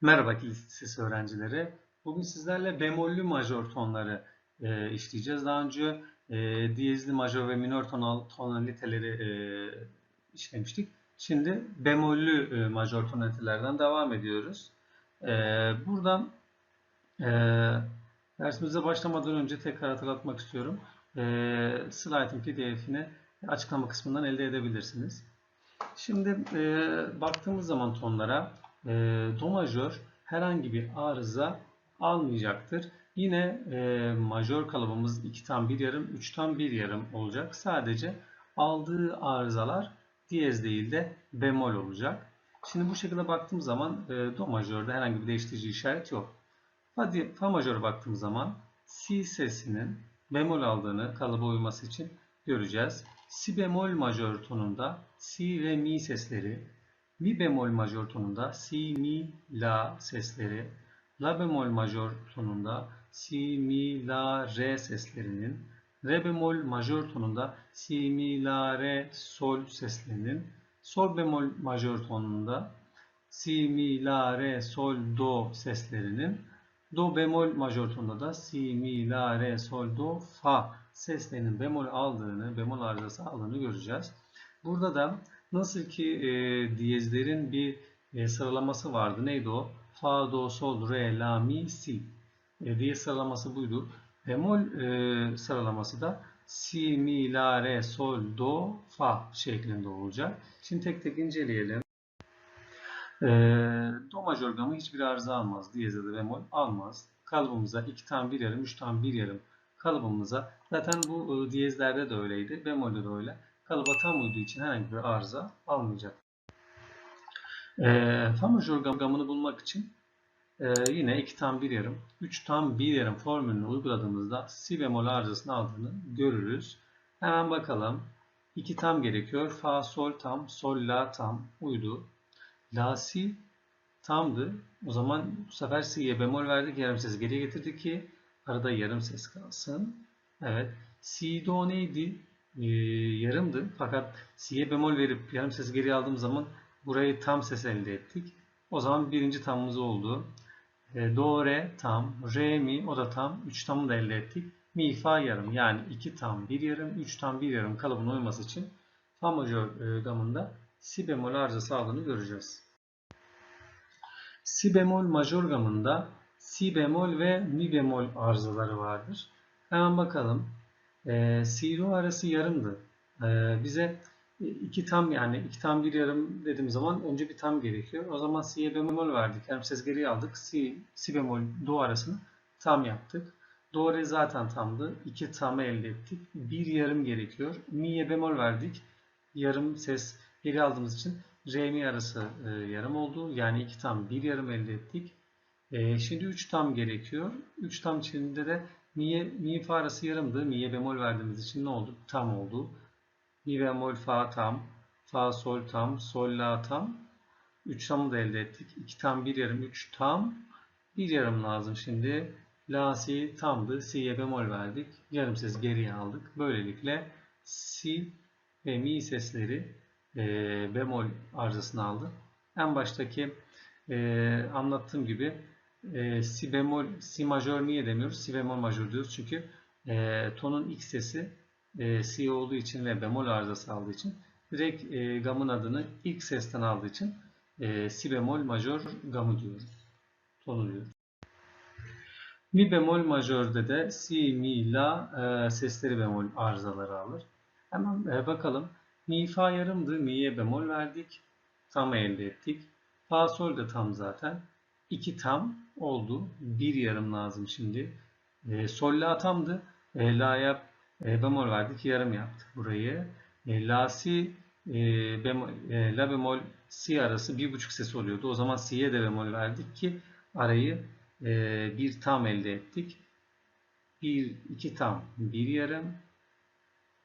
Merhaba Lisesi öğrencileri. Bugün sizlerle bemollü majör tonları e, işleyeceğiz. Daha önce e, diyezli majör ve minör tonal, tonaliteleri e, işlemiştik. Şimdi bemollü e, majör tonalitelerden devam ediyoruz. E, buradan e, dersimize başlamadan önce tekrar hatırlatmak istiyorum. E, slide'ın pdf'ini açıklama kısmından elde edebilirsiniz. Şimdi e, baktığımız zaman tonlara e, do majör herhangi bir arıza almayacaktır. Yine e, majör kalıbımız 2 tam 1 yarım, 3 tam 1 yarım olacak. Sadece aldığı arızalar diyez değil de bemol olacak. Şimdi bu şekilde baktığım zaman e, do majörde herhangi bir değiştirici işaret yok. Fa, fa majöre baktığım zaman si sesinin bemol aldığını kalıba uyması için göreceğiz. Si bemol majör tonunda si ve mi sesleri, mi bemol majör tonunda si, mi, la sesleri, la bemol majör tonunda si, mi, la, re seslerinin, re bemol majör tonunda si, mi, la, re, sol seslerinin, sol bemol majör tonunda si, mi, la, re, sol, do seslerinin, do bemol majör tonunda da si, mi, la, re, sol, do, fa seslerinin bemol aldığını, bemol arızası aldığını göreceğiz. Burada da nasıl ki e, diyezlerin bir e, sıralaması vardı. Neydi o? Fa, do, sol, re, la, mi, si. E, diyez sıralaması buydu. Bemol e, sıralaması da si, mi, la, re, sol, do, fa şeklinde olacak. Şimdi tek tek inceleyelim. E, do majör gamı hiçbir arıza almaz. Diyezde de bemol almaz. Kalıbımıza 2 tam 1 yarım, 3 tam 1 yarım kalıbımıza zaten bu e, diyezlerde de öyleydi. Bemolde de öyle. Kalıba tam uyduğu için herhangi bir arıza almayacak. E, fa majör gam- gamını bulmak için e, yine 2 tam 1 yarım, 3 tam 1 yarım formülünü uyguladığımızda si bemol arızasını aldığını görürüz. Hemen bakalım. 2 tam gerekiyor. Fa, sol tam, sol, la tam uydu. La, si tamdı. O zaman bu sefer si'ye bemol verdik. Yarım ses geriye getirdik ki arada yarım ses kalsın. Evet. Si, do neydi? Ee, yarımdı. Fakat si'ye bemol verip yarım ses geriye aldığım zaman burayı tam ses elde ettik. O zaman birinci tamımız oldu. E, do, re tam, re, mi o da tam. 3 tamı da elde ettik. Mi, fa yarım yani 2 tam 1 yarım, 3 tam 1 yarım kalıbına uyması için fa majör e, gamında si bemol arızası aldığını göreceğiz. Si bemol majör gamında si bemol ve mi bemol arızaları vardır. Hemen bakalım. E, si do arası yarımdı. E, bize iki tam yani iki tam bir yarım dediğim zaman önce bir tam gerekiyor. O zaman si'ye bemol verdik. Yarım ses geriye aldık. Si, si bemol do arasını tam yaptık. Do re zaten tamdı. İki tamı elde ettik. Bir yarım gerekiyor. Mi'ye bemol verdik. Yarım ses geri aldığımız için re mi arası e, yarım oldu. Yani iki tam bir yarım elde ettik. E, şimdi üç tam gerekiyor. Üç tam içinde de mi'ye mi fa arası yarımdı. Mi'ye bemol verdiğimiz için ne oldu? Tam oldu. Mi bemol fa tam, fa sol tam, sol la tam. 3 tamı da elde ettik. 2 tam 1 yarım 3 tam. 1 yarım lazım şimdi. La si tamdı. Si'ye bemol verdik. Yarım ses geriye aldık. Böylelikle si ve mi sesleri e, bemol arızasını aldı. En baştaki e, anlattığım gibi e, si bemol, si majör niye demiyoruz? Si bemol majör diyoruz. Çünkü e, tonun ilk sesi e, si olduğu için ve bemol arızası aldığı için direkt e, gamın adını ilk sesten aldığı için e, si bemol majör gamı diyoruz. Tonu diyoruz. Mi bemol majörde de si, mi, la e, sesleri bemol arızaları alır. Hemen e, bakalım. Mi, fa yarımdı. Mi'ye bemol verdik. Tam elde ettik. Fa, sol de tam zaten. İki tam oldu. Bir yarım lazım şimdi. E, sol, la tamdı. E, la'ya e, bemol verdik. Yarım yaptık burayı. E, la, si, e, bemol, e, la bemol, si arası bir buçuk ses oluyordu. O zaman si'ye de bemol verdik ki arayı e, bir tam elde ettik. Bir, iki tam, bir yarım.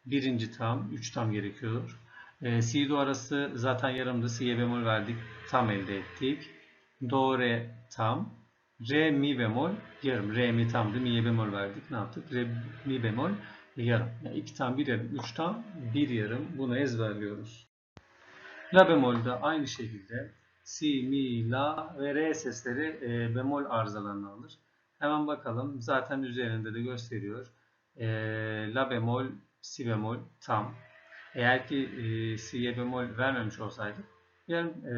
Birinci tam, üç tam gerekiyor. E, si, do arası zaten yarımdı. Si'ye bemol verdik. Tam elde ettik. Do, re tam. Re, mi bemol yarım. Re, mi tamdı. Mi'ye bemol verdik. Ne yaptık? Re, mi bemol yarım. Yani iki tam, bir yarım, üç tam, bir yarım. Bunu ezberliyoruz. La bemol de aynı şekilde si, mi, la ve re sesleri e, bemol arızalarını alır. Hemen bakalım. Zaten üzerinde de gösteriyor. E, la bemol, si bemol tam. Eğer ki e, si'ye bemol vermemiş olsaydık yani e,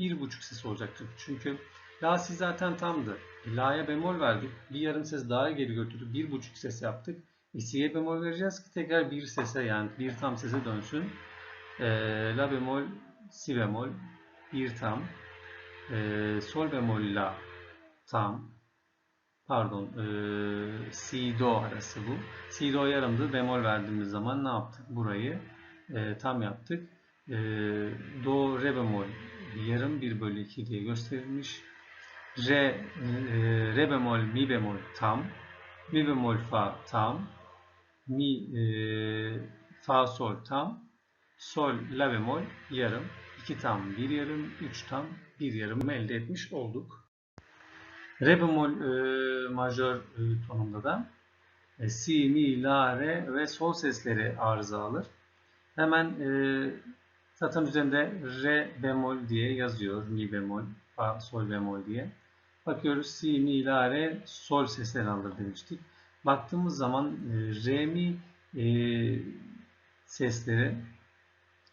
bir buçuk ses olacaktı. Çünkü la si zaten tamdı. E, la'ya bemol verdik. Bir yarım ses daha geri götürdük. Bir buçuk ses yaptık. E, si'ye bemol vereceğiz ki tekrar bir sese yani bir tam sese dönsün. E, la bemol, si bemol, bir tam. E, sol bemol la tam. Pardon, e, si do arası bu. Si do yarımdı. Bemol verdiğimiz zaman ne yaptık? Burayı e, tam yaptık. E, do re bemol yarım 1 bölü 2 diye gösterilmiş. Re, e, re bemol, mi bemol tam. Mi bemol fa tam. Mi, e, fa sol tam. Sol la bemol yarım. 2 tam 1 yarım. 3 tam 1 yarım elde etmiş olduk. Re bemol e, majör e, tonunda da e, si, mi, la, re ve sol sesleri arıza alır. Hemen e, zaten üzerinde re bemol diye yazıyor. Mi bemol, fa, sol bemol diye. Bakıyoruz si, mi, la, re sol sesleri alır demiştik. Baktığımız zaman e, re, mi e, sesleri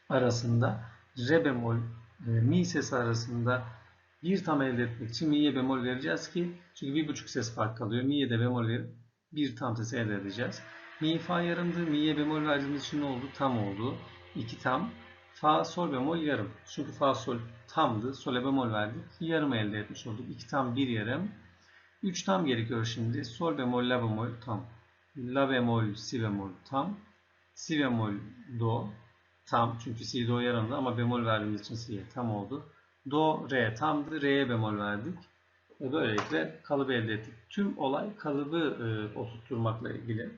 arasında re bemol, e, mi sesi arasında bir tam elde etmek için mi'ye bemol vereceğiz ki çünkü bir buçuk ses fark kalıyor. Mi'ye de bemol verip bir tam ses elde edeceğiz. Mi fa yarımdı. Mi'ye bemol verdiğimiz için ne oldu? Tam oldu. 2 tam. Fa sol bemol yarım. Çünkü fa sol tamdı. Sol'e bemol verdik. Yarım elde etmiş olduk. 2 tam 1 yarım. 3 tam gerekiyor şimdi. Sol bemol la bemol tam. La bemol si bemol tam. Si bemol do tam. Çünkü si do yarımdı ama bemol verdiğimiz için si'ye tam oldu. Do, re tamdı. Re'ye bemol verdik. Ve böylelikle kalıbı elde ettik. Tüm olay kalıbı e, oturtturmakla ilgili.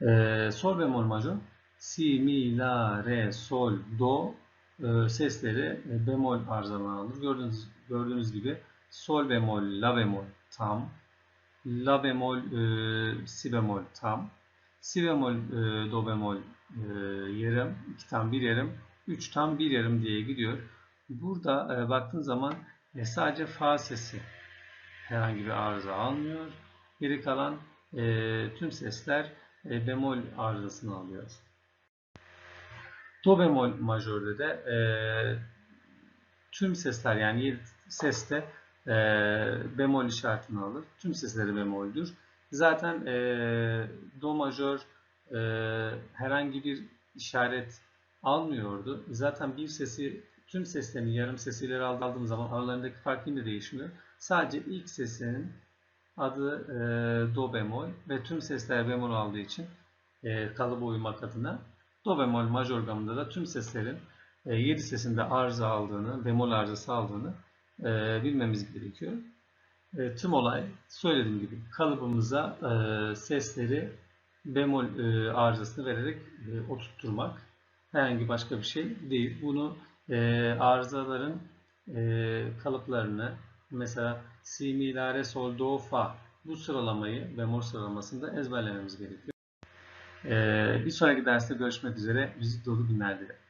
E, sol bemol majör. Si, mi, la, re, sol, do e, sesleri e, bemol arızalarına alır. Gördüğünüz, gördüğünüz gibi sol bemol, la bemol tam. La bemol, e, si bemol tam. Si bemol, e, do bemol e, yarım. 2 tam 1 yarım. 3 tam 1 yarım diye gidiyor. Burada e, baktığın zaman e, sadece fa sesi herhangi bir arıza almıyor. Geri kalan e, tüm sesler e, bemol arızasını alıyor. Do bemol majörde de e, tüm sesler yani 7 seste e, bemol işaretini alır. Tüm sesleri bemoldür. Zaten e, do majör e, herhangi bir işaret almıyordu. Zaten bir sesi tüm seslerini yarım sesiyle aldığım zaman aralarındaki fark yine değişmiyor. Sadece ilk sesinin adı e, do bemol ve tüm sesler bemol aldığı için e, kalıba uymak adına do bemol majör gamında da tüm seslerin e, 7 sesinde arıza aldığını, bemol arızası aldığını e, bilmemiz gerekiyor. E, tüm olay söylediğim gibi kalıbımıza e, sesleri bemol e, arızasını vererek e, oturtturmak herhangi başka bir şey değil. Bunu e, arızaların e, kalıplarını mesela si, mi, la, re, sol, do, fa bu sıralamayı bemol sıralamasında ezberlememiz gerekiyor. E, bir sonraki derste görüşmek üzere. Müzik dolu günler dilerim.